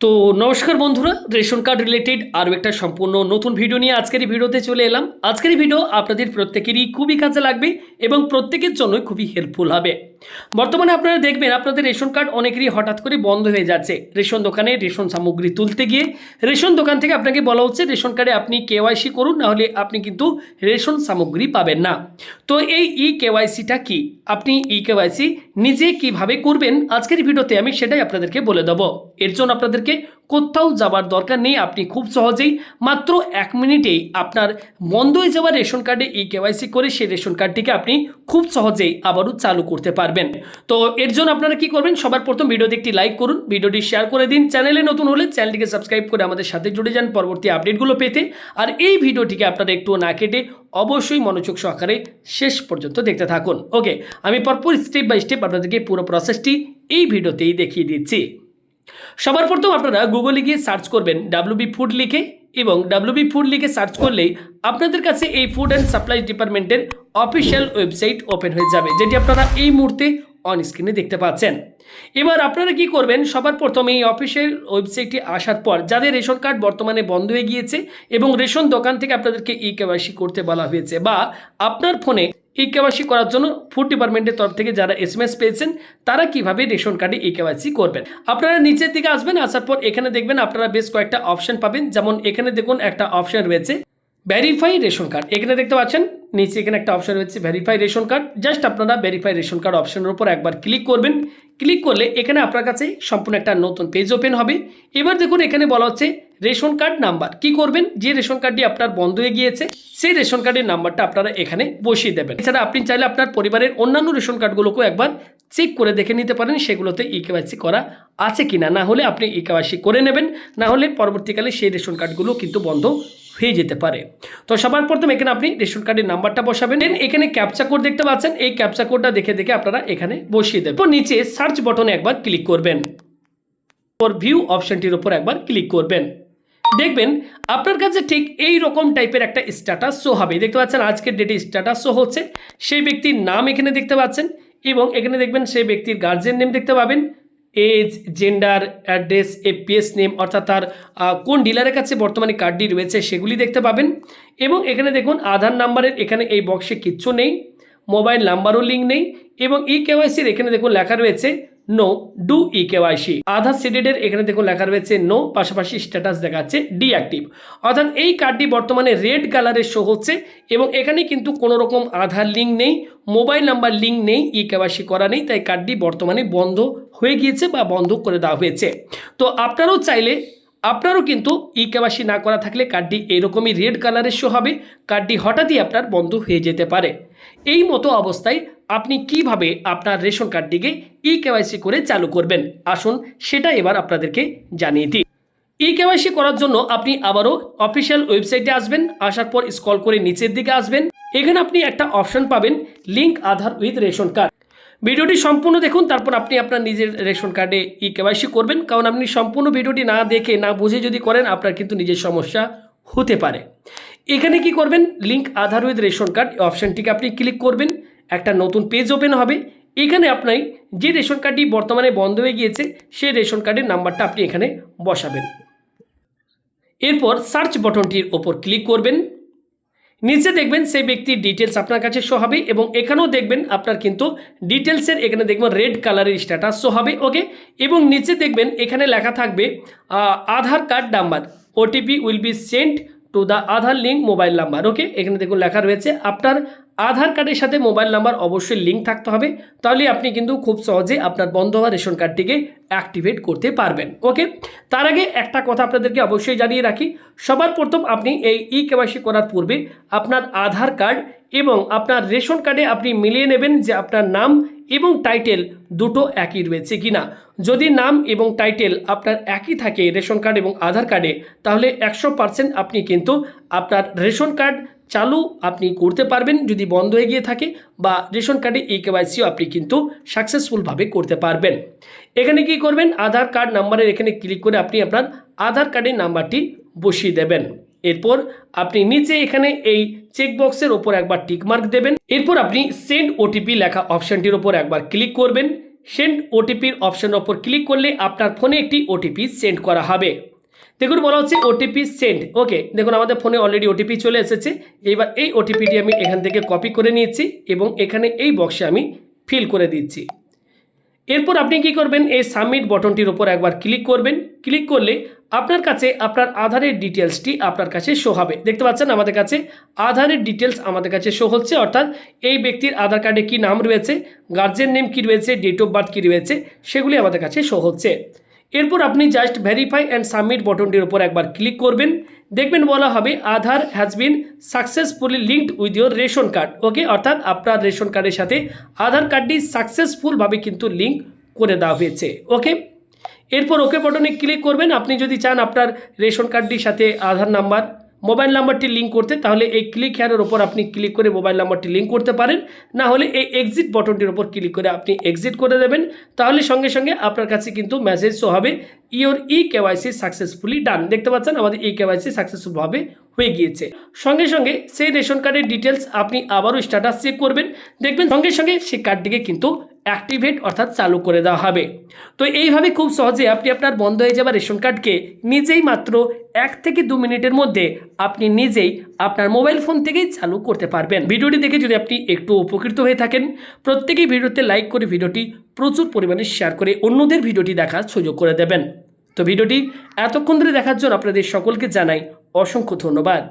তো নমস্কার বন্ধুরা, রেশন কার্ড রিলেটেড আরও একটা সম্পূর্ণ নতুন ভিডিও নিয়ে আজকের এই ভিডিওতে চলে এলাম। আজকের ভিডিও আপনাদের প্রত্যেকেরই খুবই কাজে লাগবে এবং প্রত্যেকের জন্যই খুবই হেল্পফুল হবে। বর্তমানে আপনারা দেখবেন আপনাদের রেশন কার্ড অনেকেরই হঠাৎ করে বন্ধ হয়ে যাচ্ছে। রেশন দোকানে রেশন সামগ্রী তুলতে গিয়ে রেশন দোকান থেকে আপনাকে বলা হচ্ছে রেশন কার্ডে আপনি কেওয়াইসি করুন নাহলে আপনি কিন্তু রেশন সামগ্রী পাবেন না। তো এই ই কেওয়াইসিটা কি? আপনি ই কেওয়াইসি নিজে কীভাবে করবেন? আজকের ভিডিওতে আমি সেটাই আপনাদেরকে বলে দেবো। এর জন্য আপনাদেরকে কোথাও যাবার দরকার নেই। আপনি খুব সহজেই মাত্র এক মিনিটেই আপনার বন্ধ হয়ে যাওয়া রেশন কার্ডে ই কেওয়াইসি করে সেই রেশন কার্ডটিকে আপনি খুব সহজেই আবারও চালু করতে পারবেন। তো এর জন্য আপনারা কি করবেন? সবার প্রথম ভিডিওতে একটি লাইক করুন, ভিডিওটি শেয়ার করে দিন। চ্যানেলে নতুন হলে চ্যানেলটিকে সাবস্ক্রাইব করে আমাদের সাথে জুড়ে যান পরবর্তী আপডেটগুলো পেতে। আর এই ভিডিওটিকে আপনারা একটু না কেটে অবশ্যই মনোযোগ সহকারে শেষ পর্যন্ত দেখতে থাকুন। ওকে, আমি পরপর স্টেপ বাই স্টেপ আপনাদেরকে পুরো প্রসেসটি এই ভিডিওতেই দেখিয়ে দিচ্ছি। সবার প্রথম আপনারা গুগলে গিয়ে সার্চ করবেন ডাব্লিউবি ফুড লিখে এবং ডাব্লিউবি ফুড লিখে সার্চ করলেই আপনাদের কাছে এই ফুড অ্যান্ড সাপ্লাই ডিপার্টমেন্টের অফিসিয়াল ওয়েবসাইট ওপেন হয়ে যাবে, যেটি আপনারা এই মুহূর্তে অন স্ক্রিনে দেখতে পাচ্ছেন। এবার আপনারা কি করবেন? সবার প্রথম এই অফিসিয়াল ওয়েবসাইটটি আসার পর যাদের রেশন কার্ড বর্তমানে বন্ধ হয়ে গিয়েছে এবং রেশন দোকান থেকে আপনাদেরকে ই কেওয়াইসি করতে বলা হয়েছে বা আপনার ফোনে ই কেওয়াইসি করার জন্য ফুড ডিপার্টমেন্টের তরফ থেকে যারা এস এম এস পেয়েছেন, তারা কীভাবে রেশন কার্ডে ই কেওয়াইসি করবেন? আপনারা নিচের দিকে আসবেন, আসার পর এখানে দেখবেন আপনারা বেশ কয়েকটা অপশন পাবেন। যেমন এখানে দেখুন একটা অপশন রয়েছে ভেরিফাই রেশন কার্ড। এখানে দেখতে পাচ্ছেন, নিচে এখানে একটা অপশন রয়েছে ভেরিফাই রেশন কার্ড। জাস্ট আপনারা ভেরিফাই রেশন কার্ড অপশনের উপর একবার ক্লিক করবেন। ক্লিক করলে এখানে আপনার কাছে সম্পূর্ণ একটা নতুন পেজ ওপেন হবে। এবার দেখুন এখানে বলা হচ্ছে রেশন কার্ড নাম্বার। কি করবেন? যে রেশন কার্ডটি আপনার বন্ধ হয়ে গিয়েছে, সেই রেশন কার্ডের নাম্বারটা আপনারা এখানে বসিয়ে দেবেন। এছাড়া আপনি চাইলে আপনার পরিবারের অন্যান্য রেশন কার্ডগুলোকেও একবার চেক করে দেখে নিতে পারেন, সেগুলোতে ই কেওয়াইসি করা আছে কিনা। না হলে আপনি ই কেওয়াইসি করে নেবেন, না হলে পরবর্তীকালে সেই রেশন কার্ডগুলো কিন্তু বন্ধ হয়ে যেতে পারে। তো সবার প্রথম এখানে আপনি রেশন কার্ডের নাম্বারটা বসাবেন। Then এখানে ক্যাপচা কোড দেখতে পাচ্ছেন, এই ক্যাপচা কোডটা দেখে দেখে আপনারা এখানে বসিয়ে দেবেন। তো নিচে সার্চ বটনে একবার ক্লিক করবেন। ফর ভিউ অপশনটির উপর একবার ক্লিক করবেন। দেখবেন, আপনার কাছে ঠিক এই রকম টাইপের একটা স্ট্যাটাস শো হবে। দেখতে পাচ্ছেন, আজকের ডেটে স্ট্যাটাস শো হচ্ছে। সেই ব্যক্তির নাম এখানে দেখতে পাচ্ছেন এবং এখানে দেখবেন সেই ব্যক্তির গার্জেন নেম দেখতে পাবেন। Age gender address APS name অর্থাৎ তার কোন ডিলারের কাছে বর্তমানে কার্ডটি রয়েছে সেগুলি দেখতে পাবেন। এবং এখানে দেখুন, আধার নাম্বারের এখানে এই বক্সে কিচ্ছু নেই মোবাইল নাম্বারও লিঙ্ক নেই এবং ই কেওয়াইসির এখানে দেখুন লেখা রয়েছে no do e KYC Aadhaar সিডিডের এখানে দেখুন লেখা রয়েছে নো পাশাপাশি স্ট্যাটাস দেখাচ্ছে ডিঅ্যাক্টিভ অর্থাৎ এই কার্ডটি বর্তমানে রেড কালারের শো হচ্ছে এবং এখানে কিন্তু কোনো রকম আধার লিঙ্ক নেই মোবাইল নাম্বার লিঙ্ক নেই ই কেওয়াইসি করা নেই, তাই কার্ডটি বর্তমানে বন্ধ হয়ে গিয়েছে বা বন্ধ করে দেওয়া হয়েছে। তো আপনারাও চাইলে আপনারও কিন্তু ই কেওয়াইসি না করা থাকলে কার্ডটি এরকমই রেড কালারের শো হবে। কার্ডটি হঠাৎই আপনার বন্ধ হয়ে যেতে পারে। এই মতো অবস্থায় আপনি কীভাবে আপনার রেশন কার্ডটিকে ই কেওয়াইসি করে চালু করবেন? আসুন সেটা এবার আপনাদেরকে জানিয়ে দিই। ই কেওয়াইসি করার জন্য আপনি আবারও অফিসিয়াল ওয়েবসাইটে আসবেন, আসার পর স্ক্রল করে নিচের দিকে আসবেন। এখানে আপনি একটা অপশন পাবেন, link Aadhaar with ration card. ভিডিওটি সম্পূর্ণ দেখুন, তারপর আপনি আপনার নিজের রেশন কার্ডে ই কেওয়াইসি করবেন। কারণ আপনি সম্পূর্ণ ভিডিওটি না দেখে, না বুঝে যদি করেন, আপনার কিন্তু নিজের সমস্যা হতে পারে। এখানে কি করবেন? Link Aadhaar with ration card অপশানটিকে আপনি ক্লিক করবেন। একটা নতুন পেজ ওপেন হবে। এখানে আপনি যে রেশন কার্ডটি বর্তমানে বন্ধ হয়ে গিয়েছে, সেই রেশন কার্ডের নাম্বারটা আপনি এখানে বসাবেন। এরপর সার্চ বটনটির ওপর ক্লিক করবেন। নিচে দেখবেন সেই ব্যক্তির ডিটেলস আপনার কাছে শো হবে এবং এখানেও দেখবেন আপনার কিন্তু ডিটেলসের এখানে দেখবেন রেড কালারের স্ট্যাটাস শো হবে ওকে এবং নিচে দেখবেন এখানে লেখা থাকবে Aadhaar card number OTP will be sent to the Aadhaar link mobile number okay এখানে দেখুন লেখা রয়েছে, আপনার আধার কার্ডের সাথে মোবাইল নাম্বার অবশ্যই লিঙ্ক থাকতে হবে, তাহলে আপনি কিন্তু খুব সহজে আপনার বন্ধ হওয়া রেশন কার্ডটিকে অ্যাক্টিভেট করতে পারবেন। ওকে? তার আগে একটা কথা আপনাদেরকে অবশ্যই জানিয়ে রাখি, সবার প্রথম আপনি এই ই কেওয়াইসি করার পূর্বে আপনার আধার কার্ড এবং আপনার রেশন কার্ডে আপনি মিলিয়ে নেবেন যে আপনার নাম এবং টাইটেল দুটো একই রয়েছে কি না যদি নাম এবং টাইটেল আপনার একই থাকে রেশন কার্ড এবং আধার কার্ডে, তাহলে একশো আপনি কিন্তু আপনার রেশন কার্ড চালু আপনি করতে পারবেন, যদি বন্ধ হয়ে গিয়ে থাকে বা রেশন কার্ডে এই কেওয়াইসিও আপনি কিন্তু সাকসেসফুলভাবে করতে পারবেন। এখানে কি করবেন? আধার কার্ড নাম্বারের এখানে ক্লিক করে আপনি আপনার আধার কার্ডের নাম্বারটি বসিয়ে দেবেন। এরপর আপনি নিচে এখানে এই চেকবক্সের ওপর একবার টিকমার্ক দেবেন। এরপর আপনি সেন্ড ওটিপি লেখা অপশানটির ওপর একবার ক্লিক করবেন। সেন্ড ওটিপির অপশানের ওপর ক্লিক করলে আপনার ফোনে একটি ওটিপি সেন্ড করা হবে। দেখুন, বলা হচ্ছে ওটিপি সেন্ড ওকে দেখুন, আমাদের ফোনে অলরেডি ওটিপি চলে এসেছে। এবার এই ওটিপিটি আমি এখান থেকে কপি করে নিয়েছি এবং এখানে এই বক্সে আমি ফিল করে দিচ্ছি। এরপর আপনি কি করবেন? এই সাবমিট বটনটির উপর একবার ক্লিক করবেন। ক্লিক করলে আপনার কাছে আপনার আধারের ডিটেলসটি আপনার কাছে শো হবে। দেখতে পাচ্ছেন, আমাদের কাছে আধারের ডিটেলস আমাদের কাছে শো হচ্ছে। অর্থাৎ এই ব্যক্তির আধার কার্ডে কী নাম রয়েছে গার্জেন নেম কী রয়েছে ডেট অফ বার্থ কী রয়েছে, সেগুলি আমাদের কাছে শো হচ্ছে। এরপর আপনি জাস্ট ভেরিফাই অ্যান্ড সাবমিট বটনটির উপর একবার ক্লিক করবেন। দেখবেন বলা হবে Aadhaar has been successfully linked with your ration card okay অর্থাৎ আপনার রেশন কার্ডের সাথে আধার কার্ডটি সাকসেসফুলভাবে কিন্তু লিঙ্ক করে দেওয়া হয়েছে। ওকে এরপর ওকে বটনে ক্লিক করবেন। আপনি যদি চান আপনার রেশন কার্ডটির সাথে আধার নাম্বার মোবাইল নাম্বারটি লিঙ্ক করতে, তাহলে এই ক্লিক হেয়ারের ওপর আপনি ক্লিক করে মোবাইল নাম্বারটি লিঙ্ক করতে পারেন। না হলে এই এক্সিট বটনটির ওপর ক্লিক করে আপনি এক্সিট করে দেবেন। তাহলে সঙ্গে সঙ্গে আপনার কাছে কিন্তু মেসেজ শো হবে your e KYC successfully done দেখতে পাচ্ছেন, আমাদের ই কেওয়াইসি সাকসেসফুলভাবে হয়ে গিয়েছে। সঙ্গে সঙ্গে সেই রেশন কার্ডের ডিটেলস আপনি আবারও স্ট্যাটাস চেক করবেন। দেখবেন সঙ্গে সঙ্গে সেই কার্ডটিকে কিন্তু অ্যাক্টিভেট অর্থাৎ চালু করে দেওয়া হবে। তো এইভাবে খুব সহজে আপনি আপনার বন্ধ হয়ে যাওয়া রেশন কার্ডকে নিজেই মাত্র এক থেকে দু মিনিটের মধ্যে আপনি নিজেই আপনার মোবাইল ফোন থেকেই চালু করতে পারবেন। ভিডিওটি দেখে যদি আপনি একটু উপকৃত হয়ে থাকেন, প্রত্যেকেই ভিডিওতে লাইক করে ভিডিওটি প্রচুর পরিমাণে শেয়ার করে অন্যদের ভিডিওটি দেখার সুযোগ করে দেবেন। তো ভিডিওটি এতক্ষণ ধরে দেখার জন্য আপনাদের সকলকে জানাই অসংখ্য ধন্যবাদ।